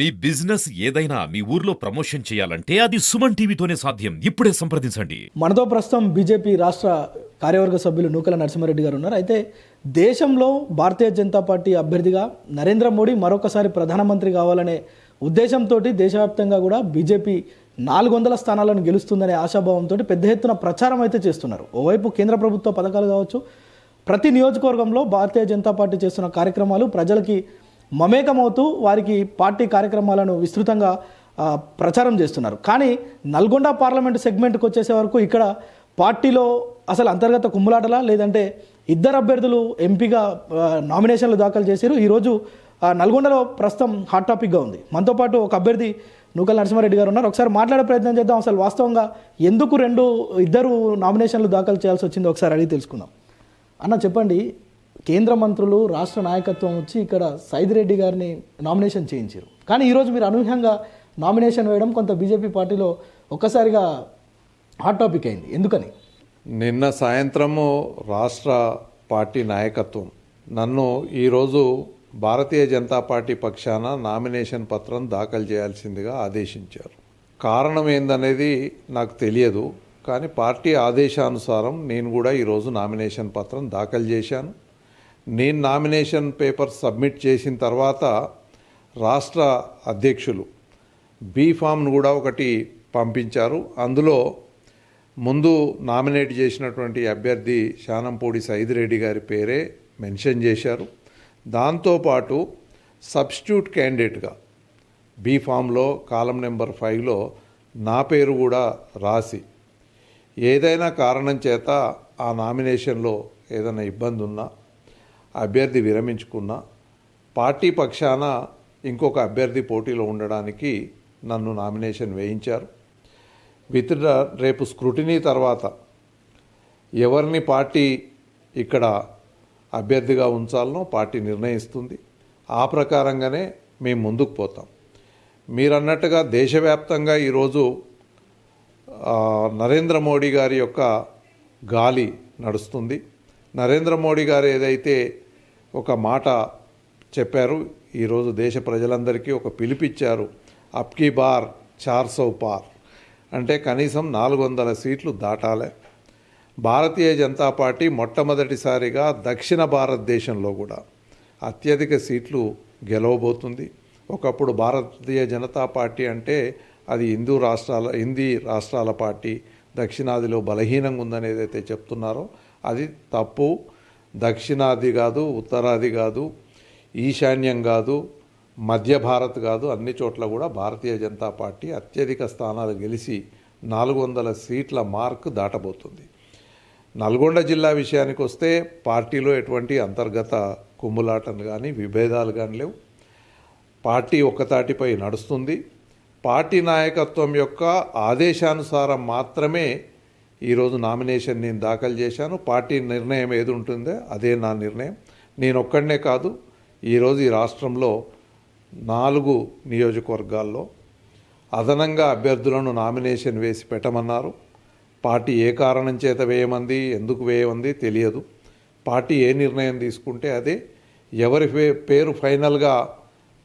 మీ business ఏదైనా మీ ఊర్లో promotion చేయాలంటే అది సుమన్ టీవీతోనే సాధ్యం. ఇప్పుడే సంప్రదించండి. మనతో ప్రస్తుతం బీజేపీ రాష్ట్ర కార్యవర్గ సభ్యులు నూకల నరసింహారెడ్డి గారు ఉన్నారు. అయితే దేశంలో భారతీయ జనతా పార్టీ అభ్యర్థిగా నరేంద్ర మోడీ మరొకసారి ప్రధానమంత్రి కావాలనే ఉద్దేశంతో దేశవ్యాప్తంగా కూడా బీజేపీ నాలుగు వందల స్థానాలను గెలుస్తుందనే ఆశాభావంతో పెద్ద ఎత్తున ప్రచారం అయితే చేస్తున్నారు. ఓవైపు కేంద్ర ప్రభుత్వ పథకాలు కావచ్చు ప్రతి నియోజకవర్గంలో భారతీయ జనతా పార్టీ చేస్తున్న కార్యక్రమాలు ప్రజలకి మమేకమవుతూ వారికి పార్టీ కార్యక్రమాలను విస్తృతంగా ప్రచారం చేస్తున్నారు. కానీ నల్గొండ పార్లమెంట్ సెగ్మెంట్కి వచ్చేసే వరకు ఇక్కడ పార్టీలో అసలు అంతర్గత కుమ్ములాటలా లేదంటే ఇద్దరు అభ్యర్థులు ఎంపీగా నామినేషన్లు దాఖలు చేశారు. ఈరోజు నల్గొండలో ప్రస్తుతం హాట్ టాపిక్గా ఉంది. మనతో పాటు ఒక అభ్యర్థి నూకల్ నరసింహారెడ్డి గారు ఉన్నారు. ఒకసారి మాట్లాడే ప్రయత్నం చేద్దాం. అసలు వాస్తవంగా ఎందుకు రెండు ఇద్దరు నామినేషన్లు దాఖలు చేయాల్సి వచ్చిందో ఒకసారి అడిగి తెలుసుకుందాం. అన్న చెప్పండి. కేంద్ర మంత్రులు రాష్ట్ర నాయకత్వం వచ్చి ఇక్కడ సైదిరెడ్డి గారిని నామినేషన్ చేయించారు. కానీ ఈరోజు మీరు అనూహ్యంగా నామినేషన్ వేయడం కొంత బీజేపీ పార్టీలో ఒక్కసారిగా హాట్ టాపిక్ అయింది. ఎందుకని? నిన్న సాయంత్రము రాష్ట్ర పార్టీ నాయకత్వం నన్ను ఈరోజు భారతీయ జనతా పార్టీ పక్షాన నామినేషన్ పత్రం దాఖలు చేయాల్సిందిగా ఆదేశించారు. కారణం ఏందనేది నాకు తెలియదు కానీ పార్టీ ఆదేశానుసారం నేను కూడా ఈరోజు నామినేషన్ పత్రం దాఖలు చేశాను. నేను నామినేషన్ పేపర్ సబ్మిట్ చేసిన తర్వాత రాష్ట్ర అధ్యక్షులు బీ ఫామ్ను కూడా ఒకటి పంపించారు. అందులో ముందు నామినేట్ చేసినటువంటి అభ్యర్థి శానంపూడి సైదిరెడ్డి గారి పేరే మెన్షన్ చేశారు. దాంతోపాటు సబ్స్టిట్యూట్ క్యాండిడేట్గా బీ ఫామ్లో కాలం నెంబర్ ఫైవ్లో నా పేరు కూడా రాసి ఏదైనా కారణం చేత ఆ నామినేషన్లో ఏదైనా ఇబ్బంది ఉన్నా అభ్యర్థి విరమించుకున్నా పార్టీ పక్షాన ఇంకొక అభ్యర్థి పోటీలో ఉండడానికి నన్ను నామినేషన్ వేయించారు. విత్ రేపు స్క్రూటినీ తర్వాత ఎవరిని పార్టీ ఇక్కడ అభ్యర్థిగా ఉంచాలనో పార్టీ నిర్ణయిస్తుంది. ఆ ప్రకారంగానే మేము ముందుకు పోతాం. మీరన్నట్టుగా దేశవ్యాప్తంగా ఈరోజు నరేంద్ర మోడీ గారి యొక్క గాలి నడుస్తుంది. నరేంద్ర మోడీ గారు ఏదైతే ఒక మాట చెప్పారు. ఈరోజు దేశ ప్రజలందరికీ ఒక పిలిపిచ్చారు. అప్కీ బార్ చార్ సౌ పార్. అంటే కనీసం నాలుగు వందల సీట్లు దాటాలి. భారతీయ జనతా పార్టీ మొట్టమొదటిసారిగా దక్షిణ భారతదేశంలో కూడా అత్యధిక సీట్లు గెలవబోతుంది. ఒకప్పుడు భారతీయ జనతా పార్టీ అంటే అది హిందూ రాష్ట్రాల హిందీ రాష్ట్రాల పార్టీ దక్షిణాదిలో బలహీనంగా ఉందని ఏదైతే చెప్తున్నారో అది తప్పు. దక్షిణాది కాదు ఉత్తరాది కాదు ఈశాన్యం కాదు మధ్య భారత్ కాదు అన్ని చోట్ల కూడా భారతీయ జనతా పార్టీ అత్యధిక స్థానాలు గెలిచి నాలుగు వందల సీట్ల మార్క్ దాటబోతుంది. నల్గొండ జిల్లా విషయానికి వస్తే పార్టీలో ఎటువంటి అంతర్గత కుమ్ములాటలు కానీ విభేదాలు కానీ లేవు. పార్టీ ఒక్కతాటిపై నడుస్తుంది. పార్టీ నాయకత్వం యొక్క ఆదేశానుసారం మాత్రమే ఈరోజు నామినేషన్ నేను దాఖలు చేశాను. పార్టీ నిర్ణయం ఏది ఉంటుందో అదే నా నిర్ణయం. నేను ఒక్కడనే కాదు ఈరోజు ఈ రాష్ట్రంలో నాలుగు నియోజకవర్గాల్లో అదనంగా అభ్యర్థులను నామినేషన్ వేసి పెట్టమన్నారు. పార్టీ ఏ కారణం చేత వేయమంది ఎందుకు వేయమంది తెలియదు. పార్టీ ఏ నిర్ణయం తీసుకుంటే అదే. ఎవరి పే- పేరు ఫైనల్గా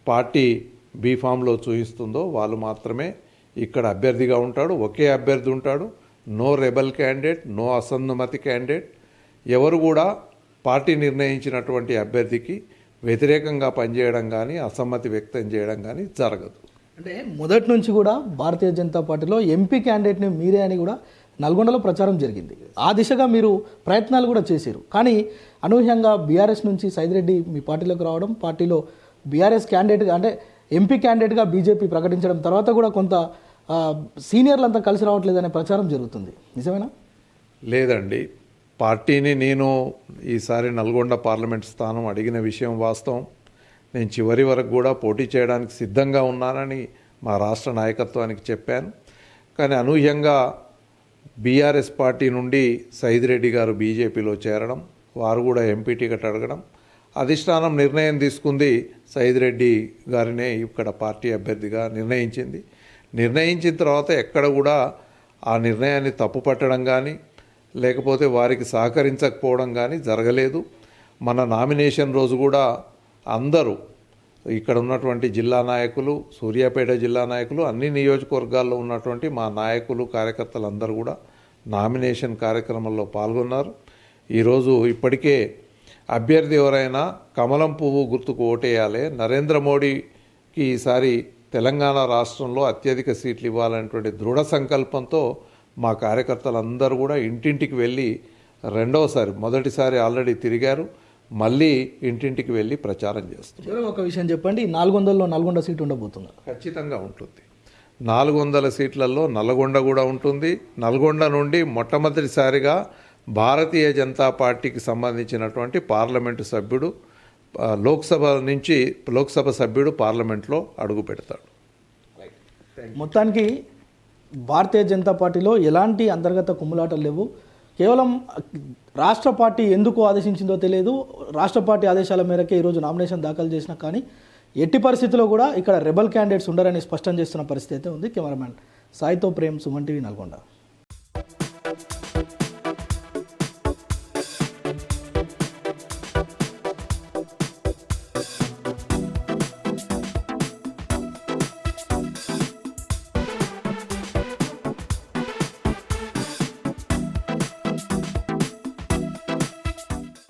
పార్టీ బీఫామ్లో చూపిస్తుందో వాళ్ళు మాత్రమే ఇక్కడ అభ్యర్థిగా ఉంటాడు. ఒకే అభ్యర్థి ఉంటాడు. నో రెబల్ క్యాండిడేట్ నో అసన్నమతి క్యాండిడేట్. ఎవరు కూడా పార్టీ నిర్ణయించినటువంటి అభ్యర్థికి వ్యతిరేకంగా పనిచేయడం కానీ అసమ్మతి వ్యక్తం చేయడం కానీ జరగదు. అంటే మొదటి నుంచి కూడా భారతీయ జనతా పార్టీలో ఎంపీ క్యాండిడేట్ని మీరే అని కూడా నల్గొండలో ప్రచారం జరిగింది. ఆ దిశగా మీరు ప్రయత్నాలు కూడా చేశారు. కానీ అనూహ్యంగా బీఆర్ఎస్ నుంచి సైదిరెడ్డి మీ పార్టీలోకి రావడం పార్టీలో బీఆర్ఎస్ క్యాండిడేట్గా అంటే ఎంపీ క్యాండిడేట్గా బీజేపీ ప్రకటించడం తర్వాత కూడా కొంత సీనియర్లంతా కలిసి రావట్లేదనే ప్రచారం జరుగుతుంది. నిజమేనా? లేదండి. పార్టీని నేను ఈసారి నల్గొండ పార్లమెంట్ స్థానం అడిగిన విషయం వాస్తవం. నేను చివరి వరకు కూడా పోటీ చేయడానికి సిద్ధంగా ఉన్నానని మా రాష్ట్ర నాయకత్వానికి చెప్పాను. కానీ అనూహ్యంగా బీఆర్ఎస్ పార్టీ నుండి సైదిరెడ్డి గారు బీజేపీలో చేరడం వారు కూడా ఎంపీ టికెట్ అడగడం అధిష్టానం నిర్ణయం తీసుకుంది సైదిరెడ్డి గారినే ఇక్కడ పార్టీ అభ్యర్థిగా నిర్ణయించింది. నిర్ణయించిన తర్వాత ఎక్కడ కూడా ఆ నిర్ణయాన్ని తప్పుపట్టడం కానీ లేకపోతే వారికి సహకరించకపోవడం కానీ జరగలేదు. మన నామినేషన్ రోజు కూడా అందరూ ఇక్కడ ఉన్నటువంటి జిల్లా నాయకులు సూర్యాపేట జిల్లా నాయకులు అన్ని నియోజకవర్గాల్లో ఉన్నటువంటి మా నాయకులు కార్యకర్తలు అందరూ కూడా నామినేషన్ కార్యక్రమంలో పాల్గొన్నారు. ఈరోజు ఇప్పటికే అభ్యర్థి ఎవరైనా కమలం పువ్వు గుర్తుకు ఓటేయాలి. నరేంద్ర మోడీకి ఈసారి తెలంగాణ రాష్ట్రంలో అత్యధిక సీట్లు ఇవ్వాలనేటువంటి దృఢ సంకల్పంతో మా కార్యకర్తలందరూ కూడా ఇంటింటికి వెళ్ళి రెండవసారి మొదటిసారి ఆల్రెడీ తిరిగారు. మళ్ళీ ఇంటింటికి వెళ్ళి ప్రచారం చేస్తున్నారు. ఒక విషయం చెప్పండి. నాలుగు వందల్లో నల్గొండ సీట్ ఉండబోతుంది ఖచ్చితంగా ఉంటుంది. నాలుగు వందల సీట్లలో నల్గొండ కూడా ఉంటుంది. నల్గొండ నుండి మొట్టమొదటిసారిగా భారతీయ జనతా పార్టీకి సంబంధించినటువంటి పార్లమెంటు సభ్యుడు లోక్సభ నుంచి లోక్సభ సభ్యుడు పార్లమెంట్లో అడుగు పెడతాడు. మొత్తానికి భారతీయ జనతా పార్టీలో ఎలాంటి అంతర్గత కుమ్ములాటలు లేవు. కేవలం రాష్ట్ర పార్టీ ఎందుకు ఆదేశించిందో తెలియదు. రాష్ట్ర పార్టీ ఆదేశాల మేరకే ఈరోజు నామినేషన్ దాఖలు చేసినా కానీ ఎట్టి పరిస్థితుల్లో కూడా ఇక్కడ రెబల్ క్యాండిడేట్స్ ఉండరని స్పష్టం చేస్తున్న పరిస్థితి అయితే ఉంది. కెమెరామ్యాన్ సాయితో ప్రేమ్ సుమన్ టీవీ నల్గొండ.